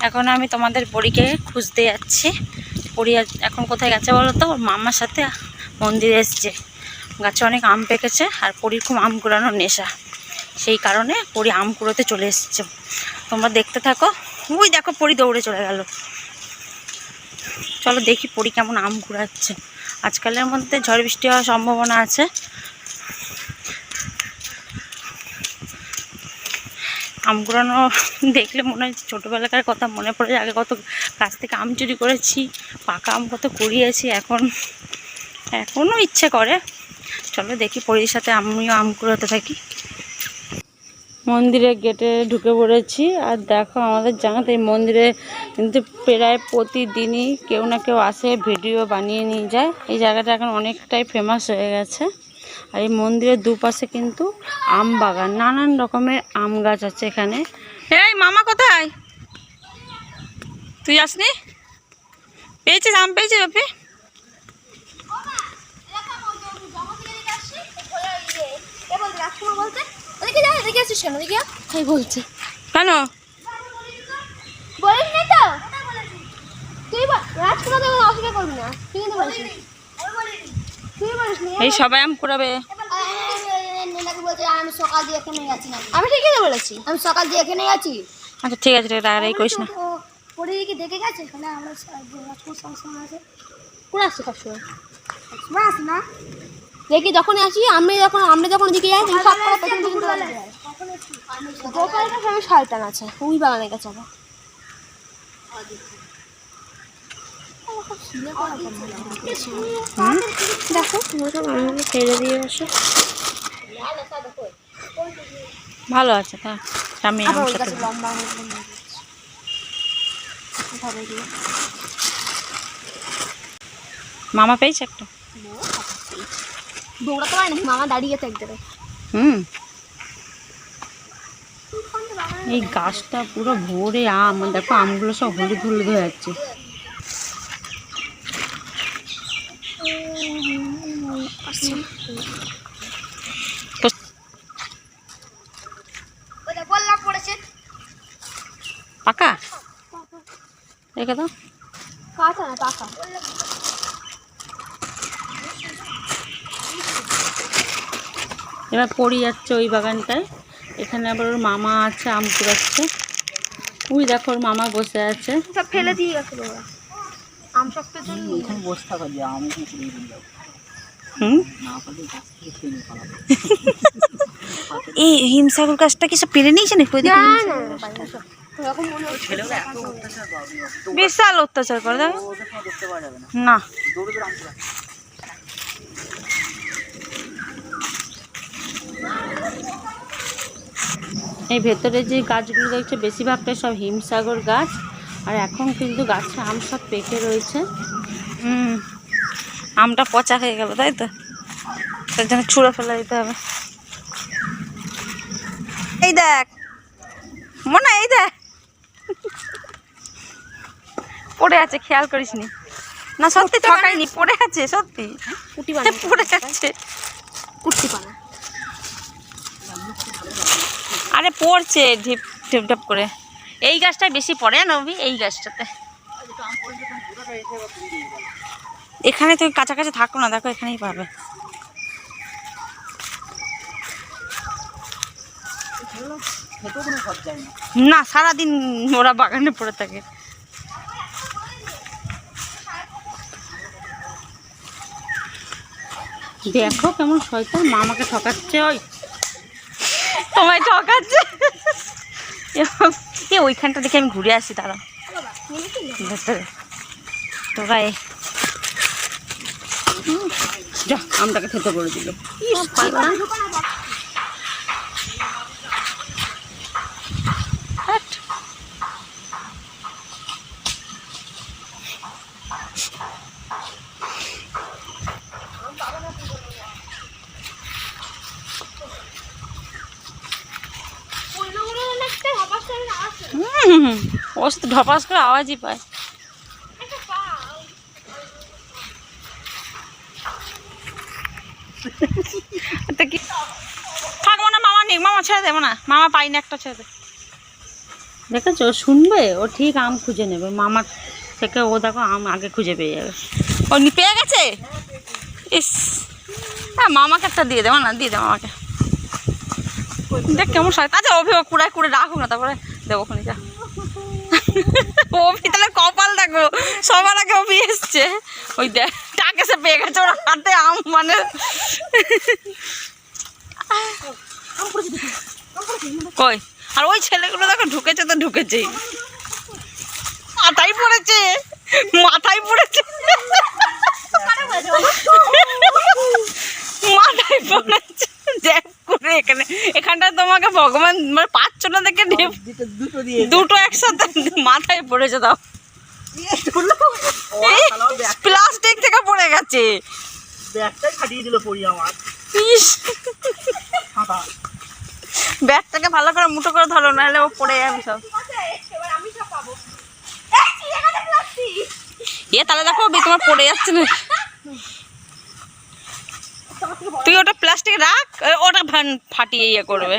এখন আমি তোমাদের পরীকে খুঁজতে যাচ্ছি। পরী এখন কোথায় গেছে বলো তো? ওর মামার সাথে মন্দিরে এসছে। গাছে অনেক আম পেকেছে আর পরীর খুব আম কুড়ানোর নেশা। সেই কারণে পরী আম কুড়োতে চলে এসছে। তোমরা দেখতে থাকো। ওই দেখো, পরী দৌড়ে চলে গেল। চলো দেখি পরী কেমন আম কুড়াচ্ছে। আজকালের মধ্যে ঝড় বৃষ্টি হওয়ার সম্ভাবনা আছে। আম কুড়ানো দেখলে মনে হয় ছোটোবেলাকার কথা মনে পড়ে আগে কত গাছ থেকে আম চুরি করেছি, পাকা আম কত কুড়িয়েছি, এখন এখনও ইচ্ছে করে। চলো দেখি পরির সাথে আমিও আম কুড়াতে থাকি। মন্দিরের গেটে ঢুকে পড়েছি। আর দেখো আমাদের জানাতে এই মন্দিরে কিন্তু প্রায় প্রতিদিনই কেউ না কেউ আসে, ভিডিও বানিয়ে নিয়ে যায়। এই জায়গাটা এখন অনেকটাই ফেমাস হয়ে গেছে। আর এই মন্দিরের দুপাশে কিন্তু আম বাগান, নানান রকমের আম গাছ আছে এখানে। এই, মামা কোথায়? তুই আসনি? পেয়েছিস আম, পেয়েছিস বলছে কেন? এই সবাই আম কুড়াবে। আমি সকাল দিয়ে এখানে আছি আমি ঠিকই তো বলেছি। আমি সকাল দিয়ে এখানেই আছি। আচ্ছা ঠিক আছে রাগারাগি করিস না। পরিদিকে দেখে গেছে? এখানে আমরা সবসময় আছে। কোন আসছে সবসময় সবসময় আসে না। দেখি যখন আসি আমি যখন আমরা যখন দিকে যাই সব গোপালের কাছে শয়তান আছে। ওই বাগানের কাছে আবার। হুম? দিয়ে ভালো আছে তা আমার সাথে লম্বা মামা পেয়েছে একটা? দৌড়াতে পারে নাকি? মামা দাঁড়িয়ে গেছে একদারে হুম। এই গাছটা পুরো ভরে আম দেখো আমগুলো সব হলুদ হলুদ হয়ে যাচ্ছে। পাকা? রেখে দাও। কাঁচা না পাকা। এবার পড়ি যাচ্ছে ওই বাগানটায়। এখানে আবার ওর মামা আছে আম কুড়াচ্ছে। ওই দেখো ওর মামা বসে আছে। সব ফেলে দিয়ে ওরা। আম শক্তের জন্য। এখানে বসে থাকা যায় আমি দিয়ে এই হিমসাগর গাছটা কি সব পেরে নিয়েছে বিশাল অত্যাচার করে যাবে না। এই ভেতরে যে গাছগুলো দেখছ বেশিরভাগটাই সব হিমসাগর গাছ। আর এখন কিন্তু গাছে আম সব পেকে রয়েছে। হুম। আমটা পচা হয়ে গেল তাই তো? তার জন্য ছুঁড়ে ফেলে দিতে হবে। এই দেখ মনে এই দেখ। পড়ে আছে খেয়াল করিস নি। না সত্যি ঠকাইনি পড়ে আছে সত্যি। পড়ে আছে। কুটি বানা। আরে পড়ছে ঢিপ ঢিপ ঢপ করে। এই গাছটাই বেশি পড়ে নবী? এই গাছটাতে। এখানে তুমি কাছাকাছি থাকো না দেখো এখানেই পাবে। না সারাদিন ওরা বাগানে পড়ে থাকে। দেখো কেমন শয়তান মামাকে ঠকাচ্ছে ওই। তোমায় ঠকাচ্ছে। এ ওইখানটা দেখে আমি ঘুরে আসি তারা ভেতরে। তোরা যা আমটাকে খেতে করে দিল। হুম ও ঢপাস করে আওয়াজই পায় তো কি থাকব না মামা নেই মামা ছেড়ে দেবো না। মামা পাই না একটা ছেড়ে দে। দেখেছ? শুনবে? ও ঠিক আম খুঁজে নেবে। মামার থেকে ও দেখো আম আগে খুঁজে পেয়ে যাবে। ও নি- পেয়ে গেছে? ইস। হ্যাঁ মামাকে একটা দিয়ে দেবো না দিয়ে দেবো আমাকে। দেখ কেমন সাজ আচ্ছা অভিভাবক কুড়ায় কুড়ে রাখুক না তারপরে দেবো ওখানে যা। অভি তাহলে কপাল দেখো সবার আগে অভি এসছে। ওই দেখ টাক এসে পেয়ে গেছে ওরা হাতে আম মানে কই? আর ওই ছেলেগুলো দেখো ঢুকেছে তো ঢুকেছেই মাথায় পড়েছে। মাথায় পড়েছে। মাথায় পড়েছে। করে এখানে। এখানটা তোমাকে ভগবান মানে পাচ্ছ না দেখে ঢেপ দুটো একসাথে মাথায় পড়েছে দাও ও শালাও ব্যাগ প্লাস্টিক থেকে পড়ে গেছে। ব্যাগটাই ফাটিয়ে দিল পড়ি আমার। ব্যাগটাকে ভালো করে মুঠো করে ধরো নাহলে ও পড়ে যাবে সব। এবার আমি সব পাবো এই চিড়ে গেছে প্লাস্টিক এ তাহলে দেখো বি তোমার পড়ে যাচ্ছে না। তুই ওটা প্লাস্টিক রাখ ওটা ভান- ফাটিয়ে ইয়ে করবে।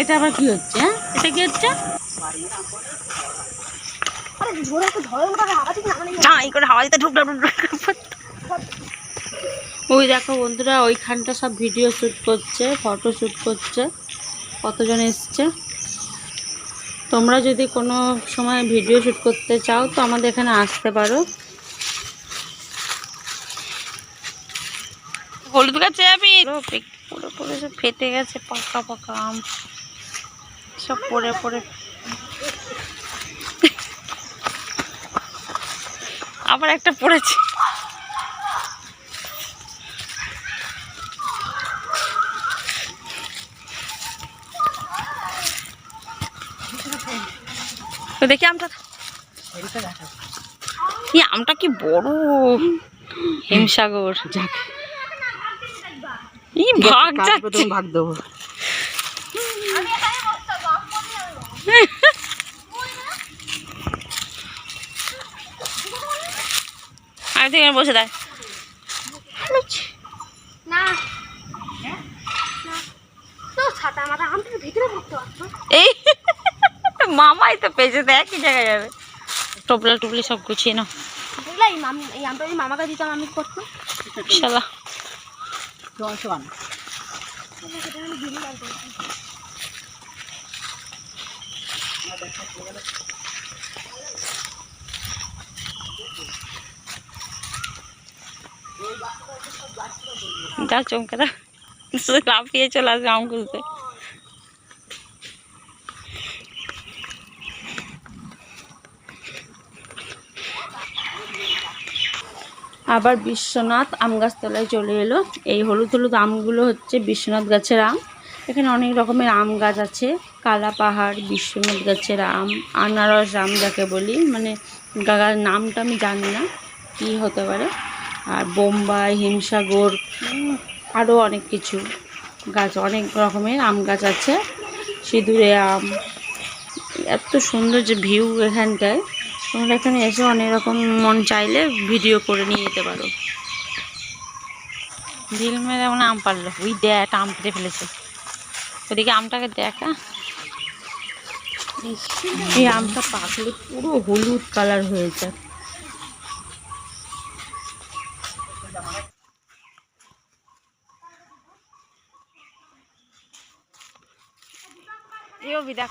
এটা আবার কি হচ্ছে হ্যাঁ? এটা কি হচ্ছে? আরে জোরে একটু ধরে ওটা হাওয়া না মানে এই করে হাওয়া দিতে ঢুক ঢুক। ওই দেখো বন্ধুরা ওইখানটা সব ভিডিও শ্যুট করছে ফটো শ্যুট করছে কতজন এসছে? তোমরা যদি কোনো সময় ভিডিও শ্যুট করতে চাও তো আমাদের এখানে আসতে পারো। হলুদ গাছে যাবি পড়ে পড়ে সব ফেটে গেছে পাকা পাকা আম। সব পড়ে পড়ে। আবার একটা পড়েছে। দেখি আমটা। এই আমটা কি বড়? হিমসাগর। ই ভাগ যাচ্ছে। ভাগ দেবো। আর তুই বসে দেয় না। না। তো ছাতা মাথা আমি তো ভিতরে পড়তে পারছ এই মামাই তো পেয়েছে তো একই জায়গায় যাবে। টোপলা টুপলি সব গুছিয়ে নাও। মামাকে দিতাম আমি করতো শালা তোমার সমান যা চমকে দা। লাফিয়ে চলে আসবে আম খুঁজতে। আবার বিশ্বনাথ আম গাছতলায় চলে এলো। এই হলুদ হলুদ আমগুলো হচ্ছে বিশ্বনাথ গাছের আম। এখানে অনেক রকমের আম গাছ আছে। কালা পাহাড়, বিশ্বনাথ গাছের আম, আনারস আম যাকে বলি। মানে গাগার নামটা আমি জানি না, কী হতে পারে। আর বোম্বাই, হিমসাগর আরও অনেক কিছু গাছ, অনেক রকমের আম গাছ আছে। সিঁদুরে আম, এত সুন্দর যে ভিউ এখানটায়। তোমরা এখানে এসে অনেক রকম মন চাইলে ভিডিও করে নিয়ে যেতে পারো। ঢিল মেরে মানে আম পারল ওই দেখ, আম পেটে ফেলেছে। ওদিকে আমটাকে দেখা এই আমটা পাকলে পুরো হলুদ কালার হয়েছে এও বিদাক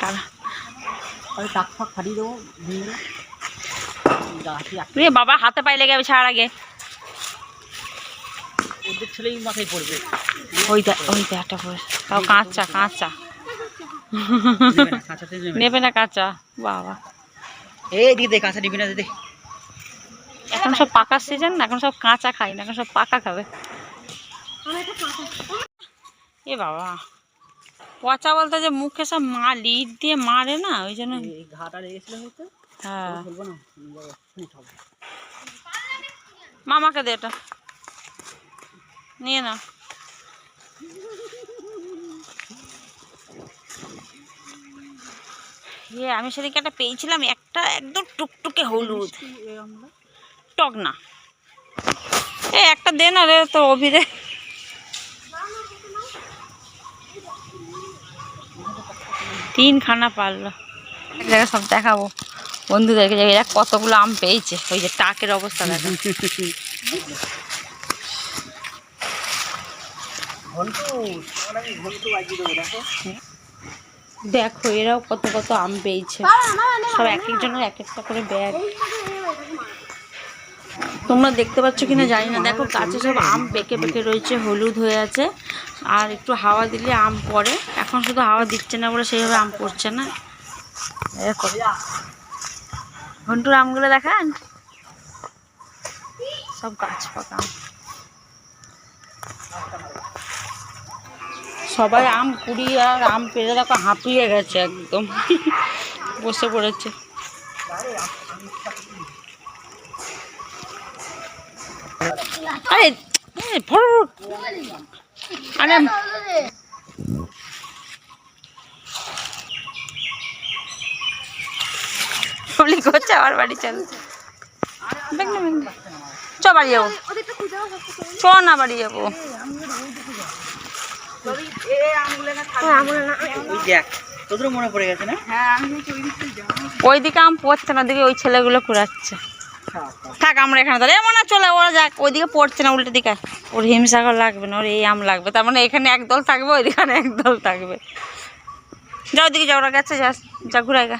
কারা টাক ফাক ফাটিয়ে দেবো ভেঙে বাবা হাতে পায়ে লেগে যাবে ছাড়ার আগে। ওদের ছেলেই মাথায় পড়বে। ওই দেখ ওই দেখ পড়ে তাও কাঁচা কাঁচা। নেবে না, কাঁচা বাবা। এই দিদি কাঁচা নিবি না দিদি এখন সব পাকার সিজন না এখন সব কাঁচা খাই না এখন সব পাকা খাবে। এ বাবা। পচা বলতে যে মুখে সব মা লিড দিয়ে মারে না ওই জন্য ঘাটা লেগেছিল হয়তো হ্যাঁ। মামাকে দে এটা। নিয়ে না এ আমি সেদিকে একটা পেয়েছিলাম একটা একদম টুকটুকে হলুদ। টক না। এ একটা দে না রে তো অভিরে। তিন খানা পারল। এক জায়গায় সব দেখাবো। বন্ধুদেরকে যে এরা কতগুলো আম পেয়েছে। ওই যে টাকের অবস্থা দেখো। দেখো, এরাও কত কত আম পেয়েছে। সব এক একজনের এক একটা করে ব্যাগ। তোমরা দেখতে পাচ্ছ কিনা জানি না। দেখো, গাছে সব আম পেকে পেকে রয়েছে, হলুদ হয়ে আছে। আর একটু হাওয়া দিলে আম পড়ে। এখন শুধু হাওয়া দিচ্ছে না বলে সেইভাবে আম পড়ছে না। ঘন্টুর আমগুলো দেখান। সব গাছ পাকা। সবাই আম কুড়িয়ে আর আম পেরে দেখো, হাঁপিয়ে গেছে একদম। বসে পড়েছে। আরে আরে বলি করছে আমার বাড়ি চল। চ যাব। চ না বাড়ি যাব। ওই দেখ তোদেরও মনে পড়ে গেছে না? ওইদিকে আম পড়ছে না ওদিকে ওই ছেলেগুলো কুড়াচ্ছে। থাক, আমরা এখানে তাহলে। এমন চলে, ওরা যাক, ওইদিকে পড়ছে না, উল্টো দিকে। ওর হিমসাগর লাগবে না, ওর এই আম লাগবে। তার মানে এখানে এক দল থাকবে, ওইদিকে এক দল থাকবে। যা ওদিকে যা ওরা গেছে যা যা ঘুরাই গা।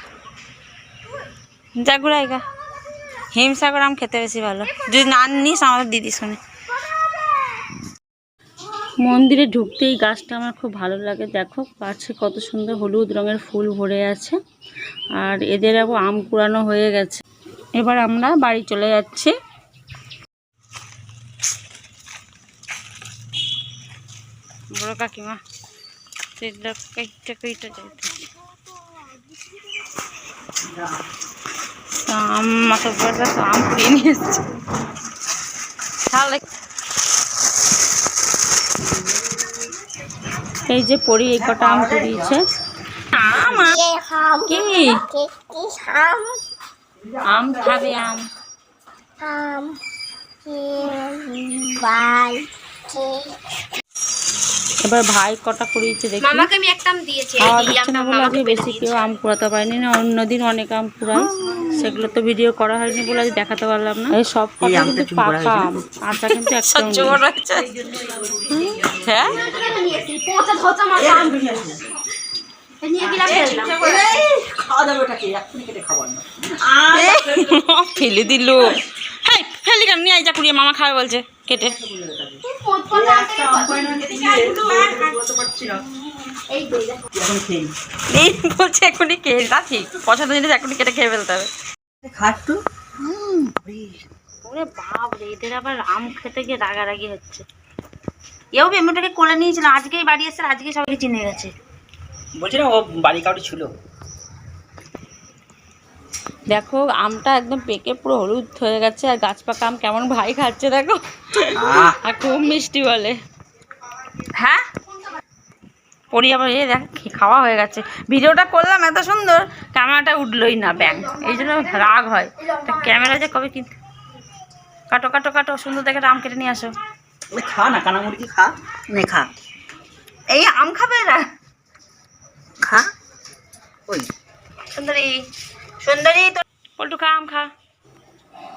যা ঘুরাই গা। হিমসাগর আম খেতে বেশি ভালো। যদি না নিস, আমাদের দিদি শুনে মন্দিরে ঢুকতেই গাছটা আমার খুব ভালো লাগে। দেখো, গাছে কত সুন্দর হলুদ রঙের ফুল ভরে আছে। আর এদের আবার আম কুড়ানো হয়ে গেছে। এবার আমরা বাড়ি চলে যাচ্ছি। বড় কাকিমা সেটা কেটে কেটে যাইতে আম নিয়ে এসছে। তাহলে এই যে পড়ি এই কটা আম কুড়িয়েছে। আম আম। কি আম? খাবে আম। এবার ভাই কটা কুড়িয়েছে দেখি। মামাকে আমি একটা আম দিয়েছি এই খাওয়া দিচ্ছে না বলে মামাকে আজকে বেশি কেউ আম কুড়াতে পারেনি না অন্যদিন অনেক আম কুড়ায় সেগুলো তো ভিডিও করা হয়নি বলে আজ দেখাতে পারলাম না। এই সব কটা কিন্তু পাকা আম আটা কিন্তু নেই। হ্যাঁ? ফেলে দিল। হাই ফেলি কেন? নিয়ে যা কুড়িয়ে মামা খাবে বলছে কেটে। এই বলছে এখনই খেয়ে তা ঠিক। পছন্দ জিনিস এখনই কেটে খেয়ে ফেলতে হবে। ওরে বাপ রে এদের আবার আম খেতে গিয়ে রাগারাগি হচ্ছে। এও বেমুটাকে কোলে নিয়েছিল আজকেই বাড়ি এসে আজকে সবাই চিনে গেছে। বলছি না ও বাড়ি কাউটি ছিল। দেখো আমটা একদম পেকে পুরো হলুদ হয়ে গেছে আর গাছ পাকা আম কেমন ভাই খাচ্ছে দেখো। আর খুব মিষ্টি বলে। হ্যাঁ? পরি আবার এ দেখ খাওয়া হয়ে গেছে। ভিডিওটা করলাম এত সুন্দর ক্যামেরাটা উঠলোই না ব্যাং। এই জন্য রাগ হয়। তা ক্যামেরা যে কবে কিনতে কাটো কাটো কাটো সুন্দর দেখে আম কেটে নিয়ে আসো। খা না কানা মুরগি খা? নে খা। এই আম খাবে এরা খা। ওই। সুন্দরী। সুন্দরী তো পল্টু, খা আম খা।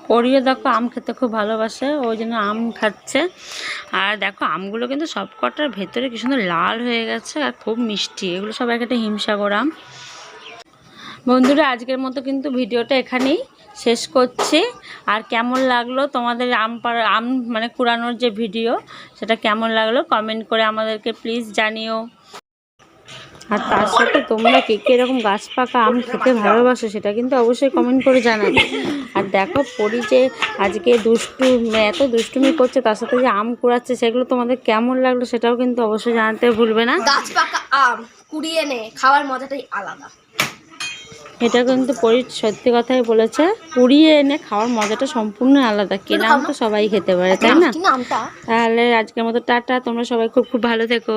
পরিও দেখো আম খেতে খুব ভালোবাসে ওই জন্য আম খাচ্ছে। আর দেখো, আমগুলো কিন্তু সব কটার ভেতরে কি সুন্দর লাল হয়ে গেছে আর খুব মিষ্টি। এগুলো সব একটা হিমসাগর আম। বন্ধুরা, আজকের মতো কিন্তু ভিডিওটা এখানেই শেষ করছি। আর কেমন লাগল তোমাদের আম পাড়া, আম মানে কুড়ানোর যে ভিডিও, সেটা কেমন লাগল কমেন্ট করে আমাদেরকে প্লিজ জানিও। আর তার সাথে তোমরা কে কে এরকম গাছ পাকা আম খেতে ভালোবাসো সেটা কিন্তু অবশ্যই কমেন্ট করে জানাবে। আর দেখো পরি যে আজকে দুষ্টু এত দুষ্টুমি করছে তার সাথে যে আম কুড়াচ্ছে সেগুলো তোমাদের কেমন লাগল সেটাও কিন্তু অবশ্যই জানাতে ভুলবে না। গাছ পাকা আম কুড়িয়ে নে খাওয়ার মজাটাই আলাদা। এটা কিন্তু পরি সত্যি কথাই বলেছে কুড়িয়ে এনে খাওয়ার মজাটা সম্পূর্ণ আলাদা। কেনা আম তো সবাই খেতে পারে তাই না তাহলে আজকের মতো টাটা তোমরা সবাই খুব খুব ভালো থেকো।